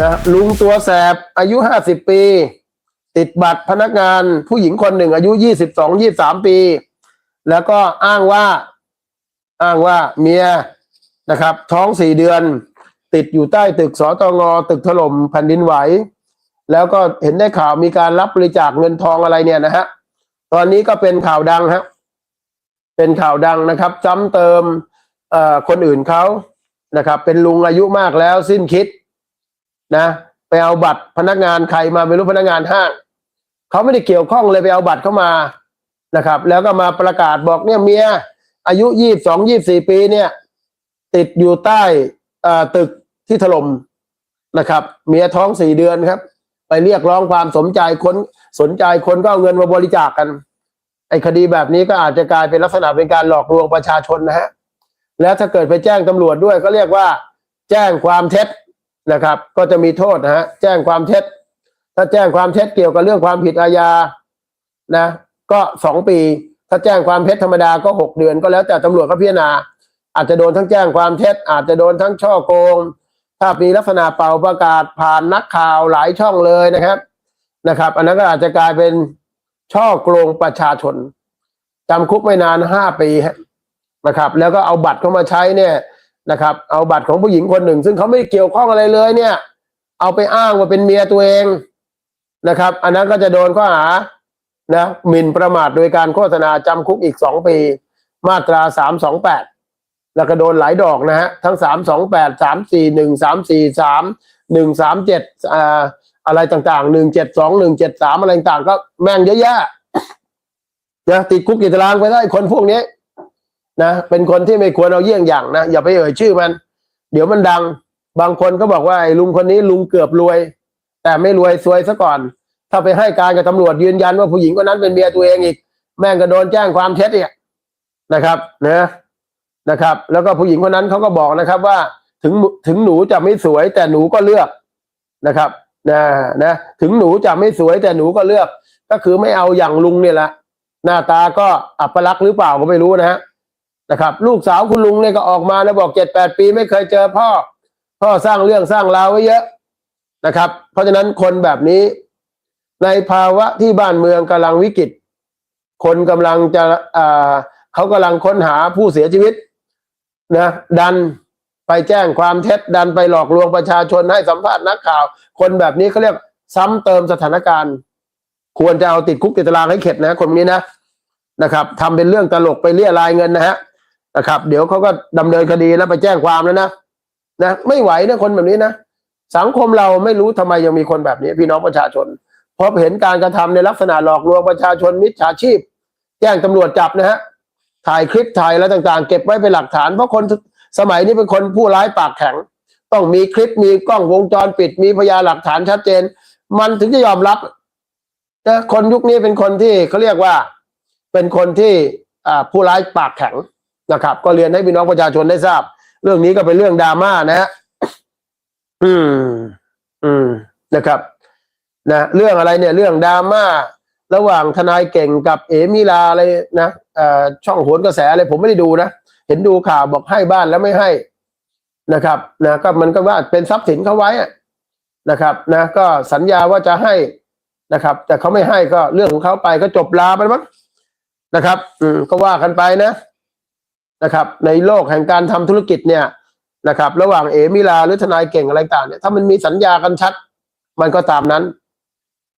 นะลุงตัวแสบอายุห้าสิบปี ติดบัตรพนักงานผู้หญิงคนหนึ่งอายุยี่สิบสองยี่สามปี แล้วก็อ้างว่า อ้างว่าเมียนะครับ ท้องสี่เดือน ติดอยู่ใต้ตึกสตงตึกถล่มแผ่นดินไหว แล้วก็เห็นได้ข่าวมีการรับบริจาคเงินทองอะไรเนี่ยนะฮะตอนนี้ก็เป็นข่าวดังฮะเป็นข่าวดังนะครับซ้ำเติมเอ่อคนอื่นเขานะครับ เป็นลุงอายุมากแล้วสิ้นคิด นะไปเอาบัตรพนักงานใครมาไม่รู้พนักงานห้างเขาไม่ได้เกี่ยวข้องเลยไปเอาบัตรเข้ามานะครับ แล้วก็มาประกาศบอกเนี่ยเมียอายุยี่สองยี่สี่ปีเนี่ย ติดอยู่ใต้อ่อตึกที่ถล่มนะครับ เมียท้องสี่เดือนครับ ไปเรียกร้องความสนใจคนสนใจคนก็เอาเงินมาบริจาคกัน ไอ้คดีแบบนี้ก็อาจจะกลายเป็นลักษณะเป็นการหลอกลวงประชาชนนะฮะแล้วถ้าเกิดไปแจ้งตำรวจด้วยก็เรียกว่า แจ้งความเท็จ นะครับ ก็จะมีโทษนะฮะแจ้งความเท็จ ถ้าแจ้งความเท็จเกี่ยวกับเรื่องความผิดอาญานะ ก็สองปี ถ้าแจ้งความเท็จธรรมดาก็หกเดือนก็แล้วแต่ตำรวจเขาพิจารณา อาจจะโดนทั้งแจ้งความเท็จ อาจจะโดนทั้งช่อโกง ถ้ามีลักษณะเป่าประกาศผ่านนักข่าวหลายช่องเลยนะครับนะครับ อันนั้นก็อาจจะกลายเป็นช่อโกงประชาชนจำคุกไม่นานห้าปีนะครับ แล้วก็เอาบัตรเข้ามาใช้เนี่ย นะครับ เอาบัตรของผู้หญิงคนหนึ่ง ซึ่งเขาไม่เกี่ยวข้องอะไรเลยเนี่ย เอาไปอ้างว่าเป็นเมียตัวเองนะครับ อันนั้นก็จะโดนข้อหานะหมิ่นประมาทโดยการโฆษณาจำคุกอีกสองปี มาตราสามสองแปดแล้วก็โดนหลายดอกนะฮะทั้งสามสองแปดสามสี่หนึ่งสามสี่สามหนึ่งสามเจ็ดอ่าอะไรต่างๆหนึ่งเจ็ดสองหนึ่งเจ็ดสามอะไรต่างๆก็แม่งเยอะแยะนะติดคุกติดตารางไปได้คนพวกนี้ นะเป็นคนที่ไม่ควรเอาเยี่ยงอย่างนะอย่าไปเอ่ยชื่อมัน เดี๋ยวมันดัง บางคนก็บอกว่าไอ้ลุงคนนี้ลุงเกือบรวย แต่ไม่รวยซวยซะก่อน ถ้าไปให้การกับตำรวจยืนยันว่าผู้หญิงคนนั้นเป็นเมียตัวเองอีก แม่งก็โดนแจ้งความเท็จอีกนะครับนะนะครับ แล้วก็ผู้หญิงคนนั้นเขาก็บอกนะครับว่าถึงถึงหนูจะไม่สวย แต่หนูก็เลือกนะครับนะนะถึงหนูจะไม่สวยแต่หนูก็เลือก ก็คือไม่เอาอย่างลุงเนี่ยแหละหน้าตาก็อัปลักษณ์หรือเปล่าก็ไม่รู้นะฮะ นะครับ ลูกสาวคุณลุงเนี่ยก็ออกมาแล้วบอกเจ็ดแปดปีไม่เคยเจอพ่อ พ่อสร้างเรื่องสร้างราวไว้เยอะนะครับ เพราะฉะนั้นคนแบบนี้ ในภาวะที่บ้านเมืองกำลังวิกฤต คนกำลังจะอ่าเขากำลังค้นหาผู้เสียชีวิตนะดันไปแจ้งความเท็จดันไปหลอกลวงประชาชนให้สัมภาษณ์นักข่าว คนแบบนี้เขาเรียกซ้ำเติมสถานการณ์ ควรจะเอาติดคุกติดตารางให้เข็ดนะคนนี้นะนะครับทำเป็นเรื่องตลกไปเรียรายเงินนะฮะ นะครับ เดี๋ยวเขาก็ดำเนินคดีแล้วไปแจ้งความแล้วนะนะไม่ไหวนะคนแบบนี้นะสังคมเราไม่รู้ทำไมยังมีคนแบบนี้ พี่น้องประชาชนพบเห็นการกระทำในลักษณะหลอกลวงประชาชนมิจฉาชีพ แจ้งตำรวจจับนะฮะถ่ายคลิปถ่ายอะไรต่างๆ เก็บไว้เป็นหลักฐานเพราะคนสมัยนี้เป็นคนผู้ร้ายปากแข็ง ต้องมีคลิปมีกล้องวงจรปิด มีพยานหลักฐานชัดเจน มันถึงจะยอมรับนะคนยุคนี้เป็นคนที่เขาเรียกว่า เป็นคนที่ผู้ร้ายปากแข็ง นะครับ ก็เรียนให้พี่น้องประชาชนได้ทราบ เรื่องนี้ก็เป็นเรื่องดราม่านะฮะอืม อืมนะครับ นะเรื่องอะไรเนี่ย เรื่องดราม่าระหว่างทนายเก่งกับเอมิลาอะไรนะเอ่อช่องโหนกระแสอะไรผมไม่ได้ดูนะเห็นดูข่าวบอกให้บ้านแล้วไม่ให้นะครับ นะก็มันก็ว่าเป็นทรัพย์สินเขาไว้นะครับ นะ ก็สัญญาว่าจะให้นะครับ แต่เขาไม่ให้ก็เรื่องของเขาไปก็จบลาไปมั้งนะครับ อืมก็ว่ากันไปนะ นะครับในโลกแห่งการทำธุรกิจเนี่ยนะครับระหว่างเอมิลาหรือทนายเก่งอะไรต่างเนี่ยถ้ามันมีสัญญากันชัด มันก็ตามนั้น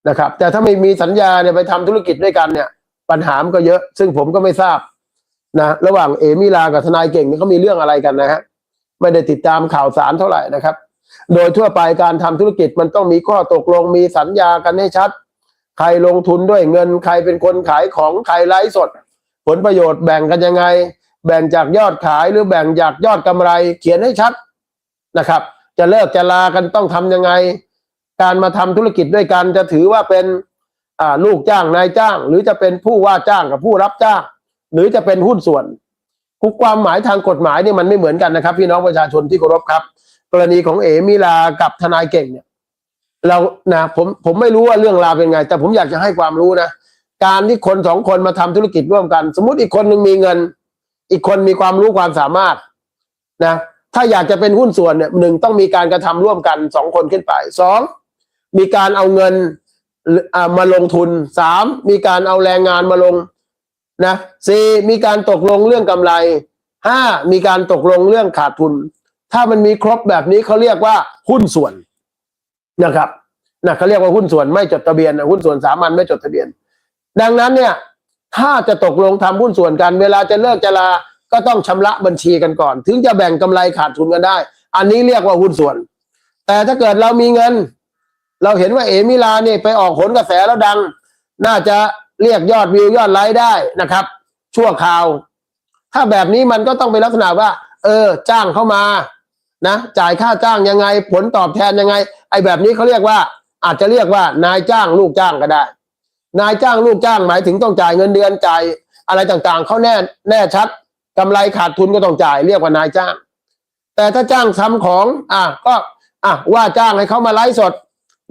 นะครับ แต่ถ้าไม่มีสัญญาเนี่ยไปทำธุรกิจด้วยกันเนี่ย ปัญหามันก็เยอะ ซึ่งผมก็ไม่ทราบนะระหว่างเอมิลากับทนายเก่งนี่เขามีเรื่องอะไรกันนะฮะไม่ได้ติดตามข่าวสารเท่าไหร่นะครับ โดยทั่วไปการทำธุรกิจมันต้องมีข้อตกลงมีสัญญากันให้ชัด ใครลงทุนด้วยเงินใครเป็นคนขายของใครไลฟ์สด ผลประโยชน์แบ่งกันยังไง แบ่งจากยอดขายหรือแบ่งจากยอดกำไร เขียนให้ชัดนะครับ จะเลิกจะลากันต้องทำยังไง การมาทำธุรกิจด้วยกันจะถือว่าเป็นลูกจ้างนายจ้าง หรือจะเป็นผู้ว่าจ้างกับผู้รับจ้าง หรือจะเป็นหุ้นส่วนคุกความหมายทางกฎหมายนี่มันไม่เหมือนกันนะครับ พี่น้องประชาชนที่เคารพครับ กรณีของเอมิลากับทนายเก่งเนี่ยเรานะผมผมไม่รู้ว่าเรื่องราวเป็นไง แต่ผมอยากจะให้ความรู้นะ การที่คนสองคนมาทำธุรกิจร่วมกัน สมมติอีกคนหนึ่งมีเงิน อีกคนมีความรู้ความสามารถนะถ้าอยากจะเป็นหุ้นส่วนเนี่ยหนึ่งต้องมีการกระทำร่วมกันสองคนขึ้นไปสองมีการเอาเงินอ่ามาลงทุนสามมีการเอาแรงงานมาลงนะสี่มีการตกลงเรื่องกำไรห้ามีการตกลงเรื่องขาดทุน ถ้ามันมีครบแบบนี้เขาเรียกว่าหุ้นส่วนนะครับนะเขาเรียกว่าหุ้นส่วนไม่จดทะเบียนนะหุ้นส่วนสามัญไม่จดทะเบียน ดังนั้นเนี่ย ถ้าจะตกลงทำหุ้นส่วนกัน เวลาจะเลิกจะลา ก็ต้องชำระบัญชีกันก่อน ถึงจะแบ่งกำไรขาดทุนกันได้ อันนี้เรียกว่าหุ้นส่วน แต่ถ้าเกิดเรามีเงิน เราเห็นว่าเอมิลาเนี่ยไปออกผลกระแสแล้วดัง น่าจะเรียกยอดวิวยอดไลค์ได้นะครับ ชั่วคราว ถ้าแบบนี้มันก็ต้องเป็นลักษณะว่า เออ จ้างเข้ามานะจ่ายค่าจ้างยังไง ผลตอบแทนยังไง ไอ้แบบนี้เขาเรียกว่า อาจจะเรียกว่านายจ้างลูกจ้างก็ได้ นายจ้างลูกจ้างหมายถึงต้องจ่ายเงินเดือนจ่ายอะไรต่างๆเขาแน่แน่ชัดกำไรขาดทุนก็ต้องจ่ายเรียกว่านายจ้าง แต่ถ้าจ้างทำของ อะก็อะว่าจ้างให้เขามาไลฟ์สด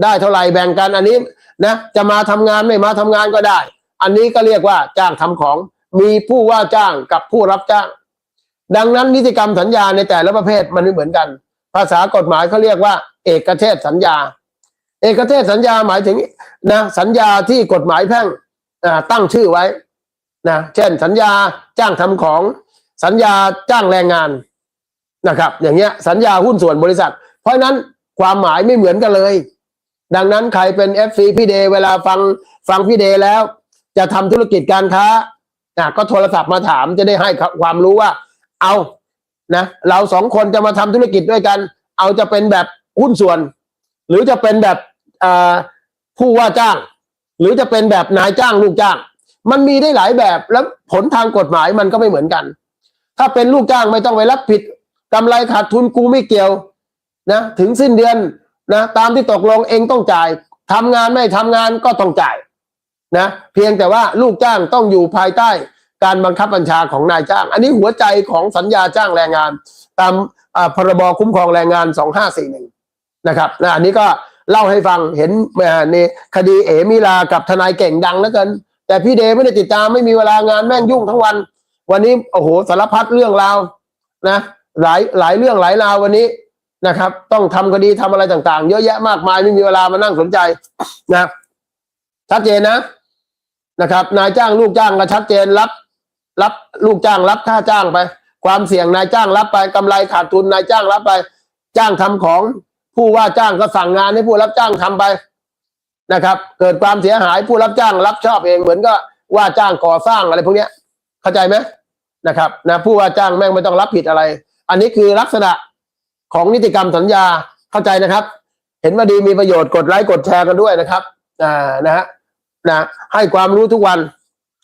ได้เท่าไหร่แบ่งกันอันนี้นะจะมาทำงานไม่มาทำงานก็ได้ อันนี้ก็เรียกว่าจ้างทำของมีผู้ว่าจ้างกับผู้รับจ้าง ดังนั้นนิติกรรมสัญญาในแต่ละประเภทมันไม่เหมือนกัน ภาษากฎหมายเขาเรียกว่า เอกเทศสัญญา เอกเทศสัญญาหมายถึงนะสัญญาที่กฎหมายแพ่งตั้งชื่อไว้นะเช่นสัญญาจ้างทำของสัญญาจ้างแรงงานนะครับ อย่างเงี้ยสัญญาหุ้นส่วนบริษัท เพราะนั้นความหมายไม่เหมือนกันเลย ดังนั้นใครเป็น FC พี่เดเวลาฟังฟังพี่เดแล้ว จะทำธุรกิจการค้าอะก็โทรศัพท์มาถามจะได้ให้ความรู้ว่า เอานะเราสองคนจะมาทำธุรกิจด้วยกัน เอาจะเป็นแบบหุ้นส่วน หรือจะเป็นแบบ ผู้ว่าจ้าง หรือจะเป็นแบบนายจ้างลูกจ้าง มันมีได้หลายแบบแล้วผลทางกฎหมายมันก็ไม่เหมือนกัน ถ้าเป็นลูกจ้างไม่ต้องไปรับผิดกำไรขาดทุนกูไม่เกี่ยวนะถึงสิ้นเดือนนะตามที่ตกลงเองต้องจ่ายทำงานไม่ทำงานก็ต้องจ่ายนะเพียงแต่ว่าลูกจ้างต้องอยู่ภายใต้การบังคับบัญชาของนายจ้าง อันนี้หัวใจของสัญญาจ้างแรงงาน ตามอ่าพรบคุ้มครองแรงงาน 2541 นะครับนะอันนี้ก็ เล่าให้ฟังเห็นเอ่อในคดีเอมิลากับทนายเก่งดังแล้วกัน แต่พี่เดย์ไม่ได้ติดตามไม่มีเวลางานแม่งยุ่งทั้งวัน วันนี้โอ้โหสารพัดเรื่องราวนะหลายหลายเรื่องหลายราววันนี้นะครับ ต้องทำคดีทำอะไรต่างๆ เยอะแยะมากมายไม่มีเวลามานั่งสนใจนะชัดเจนนะนะครับ นายจ้างลูกจ้างก็ชัดเจนรับ รับลูกจ้างรับค่าจ้างไป ความเสี่ยงนายจ้างรับไปกำไรขาดทุนนายจ้างรับไป จ้างทำของ ผู้ว่าจ้างก็สั่งงานให้ผู้รับจ้างทำไปนะครับ เกิดความเสียหายผู้รับจ้างรับชอบเองเหมือนก็ว่าจ้างก่อสร้างอะไรพวกเนี้ย เข้าใจไหมนะครับนะผู้ว่าจ้างแม่งไม่ต้องรับผิดอะไร อันนี้คือลักษณะของนิติกรรมสัญญาเข้าใจนะครับ เห็นว่าดีมีประโยชน์กดไลค์กดแชร์กันด้วยนะครับอ่านะฮะนะให้ความรู้ทุกวัน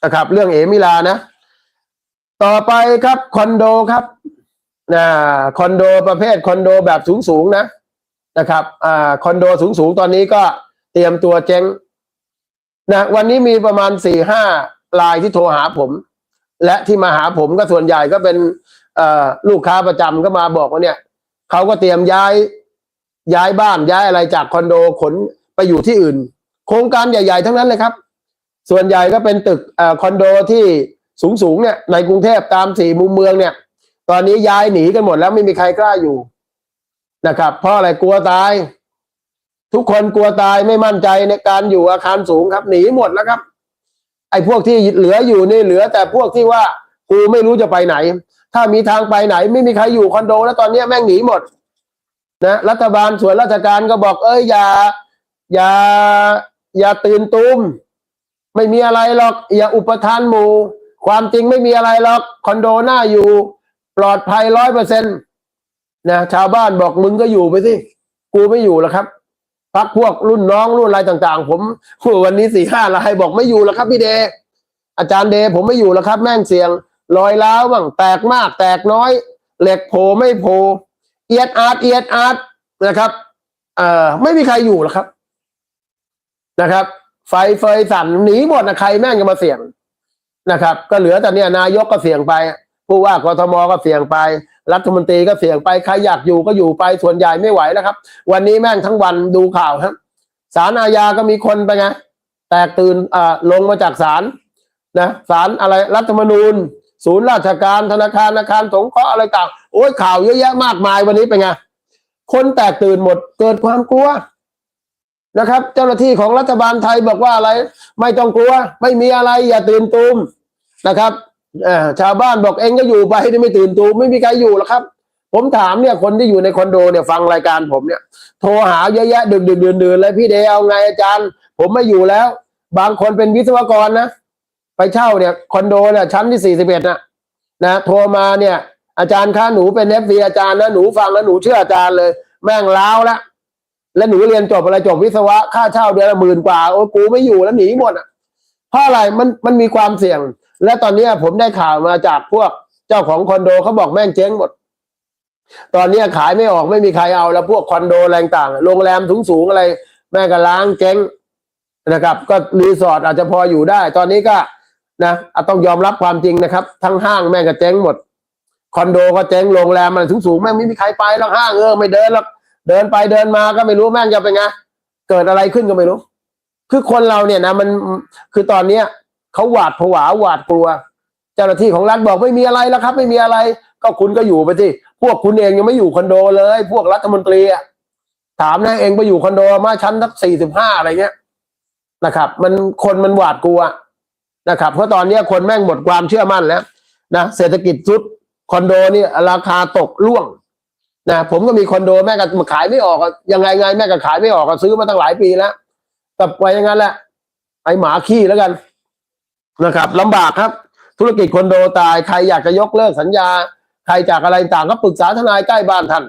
นะครับ เรื่องเอมิลานะ ต่อไปครับคอนโดครับนะคอนโดประเภทคอนโดแบบสูงๆนะ นะครับอ่าคอนโดสูงสูงๆตอนนี้ก็เตรียมตัวเจ๊งนะวันนี้มีประมาณสี่ห้าลายที่โทรหาผม และที่มาหาผมก็ส่วนใหญ่ก็เป็นลูกค้าประจำก็มาบอกว่าเนี่ยเขาก็เตรียมย้ายย้ายบ้านย้ายอะไรจากคอนโดขนไปอยู่ที่อื่น โครงการใหญ่ ๆ ทั้งนั้นเลยครับ ส่วนใหญ่ก็เป็นตึกอคอนโดที่สูงๆเนี่ยในกรุงเทพตามสี่มุมเมืองเนี่ย ตอนนี้ย้ายหนีกันหมดแล้วไม่มีใครกล้าอยู่ นะครับเพราะอะไรกลัวตาย ทุกคนกลัวตายไม่มั่นใจในการอยู่อาคารสูงครับ หนีหมดแล้วครับ ไอ้พวกที่เหลืออยู่นี่เหลือ แต่พวกที่ว่ากูไม่รู้จะไปไหน ถ้ามีทางไปไหน ไม่มีใครอยู่คอนโด แล้วตอนนี้แม่งหนีหมดนะรัฐบาลส่วนราชการก็บอก เอ้ยอย่า อย่า อย่าตื่นตูมไม่มีอะไรหรอก อย่าอุปทานหมู่ความจริงไม่มีอะไรหรอกคอนโดหน้าอยู่ ปลอดภัยร้อยเปอร์เซ็นต์ นะชาวบ้านบอกมึงก็อยู่ไปสิกูไม่อยู่แล้วครับพักพวกรุ่นน้องรุ่นอะไรต่าง ๆ ผมวันนี้สี่ห้ารายบอกไม่อยู่แล้วครับพี่เดอาจารย์เดผมไม่อยู่แล้วครับ แม่งเสียงลอยล้าวบ้างแตกมาก แตกน้อย เหล็กโผไม่โผเอียดอาร์ตเอียดอาร์ตนะครับเอ่อไม่มีใครอยู่แล้วครับ นะครับ ไฟเฟยสั่นหนีหมดนะใครแม่งจะมาเสี่ยงนะครับ ก็เหลือแต่เนี่ยนายกก็เสี่ยงไปผู้ว่ากทมก็เสี่ยงไป รัฐมนตรีก็เสี่ยงไปใครอยากอยู่ก็อยู่ไปส่วนใหญ่ไม่ไหวแล้วครับ วันนี้แม่งทั้งวันดูข่าวครับศาลอาญาก็มีคนไปไงแตกตื่นอ่าลงมาจากศาลนะศาลอะไรรัฐธรรมนูญ ศูนย์ราชการธนาคารธนาคารสงเคราะห์อะไรต่างโอ้ยข่าวเยอะแยะมากมายวันนี้เป็นไงคนแตกตื่นหมดเกิดความกลัวนะครับ เจ้าหน้าที่ของรัฐบาลไทยบอกว่าอะไร ไม่ต้องกลัว ไม่มีอะไรอย่าตื่นตูมนะครับ ชาวบ้านบอกเองก็อยู่ไปที่ไม่ตื่นตูไม่มีใครอยู่หรอกครับ ผมถามเนี่ยคนที่อยู่ในคอนโดเนี่ยฟังรายการผมเนี่ย โทรหาเยอะแยะดึกดึกดื่นดื่นเลยพี่เดเอาไงอาจารย์ ผมไม่อยู่แล้ว บางคนเป็นวิศวกรนะไปเช่าเนี่ยคอนโดเนี่ยชั้นที่สี่สิบเอ็ดนะนะโทรมาเนี่ย อาจารย์คะหนูเป็นเอฟซีอาจารย์นะหนูฟังแล้วหนูเชื่ออาจารย์เลย แม่งล้าวละแล้วหนูเรียนจบอะไรจบวิศวะค่าเช่าเดือนละหมื่นกว่าโอ้กูไม่อยู่แล้วหนีหมดอะเพราะอะไรมันมันมีความเสี่ยง และตอนนี้ผมได้ข่าวมาจากพวกเจ้าของคอนโดเขาบอกแม่งเจ๊งหมด ตอนนี้ขายไม่ออกไม่มีใครเอาแล้วพวกคอนโดอะไรต่างโรงแรมสูงสูงๆอะไรแม่งก็ล้างเจ๊งนะครับ ก็รีสอร์ทอาจจะพออยู่ได้ ตอนนี้ก็นะต้องยอมรับความจริงนะครับ ทั้งห้างแม่งก็เจ๊งหมด คอนโดก็เจ๊งโรงแรมอะไรสูงสูงๆแม่งไม่มีใครไปหรอกห้างเออไม่เดินหรอกเดินไปเดินมาก็ไม่รู้แม่งจะเป็นไงเกิดอะไรขึ้นก็ไม่รู้ คือคนเราเนี่ยนะมันคือตอนเนี้ย เขาหวาดผวาหวาดกลัว เจ้าหน้าที่ของรัฐบอกไม่มีอะไรแล้วครับ ไม่มีอะไร ก็คุณก็อยู่ไปสิพวกคุณเองยังไม่อยู่คอนโดเลย พวกรัฐมนตรีอะถามนะเองไปอยู่คอนโดมาชั้นทักสี่สิบห้าอะไรเงี้ยนะครับ มันคนมันหวาดกลัวนะครับ เพราะตอนนี้คนแม่งหมดความเชื่อมั่นแล้วนะเศรษฐกิจสุดคอนโดนี่ราคาตกล่วงนะผมก็มีคอนโดแม่ก็ขายไม่ออกยังไงไงแม่ก็ขายไม่ออกก็ซื้อมาตั้งหลายปีแล้วกลับไปอย่างนั้นแหละไอหมาขี้แล้วกัน นะครับลำบากครับ ธุรกิจคอนโดตายใครอยากจะยกเลิกสัญญา ใครจากอะไรต่างก็ปรึกษาทนายใกล้บ้านท่าน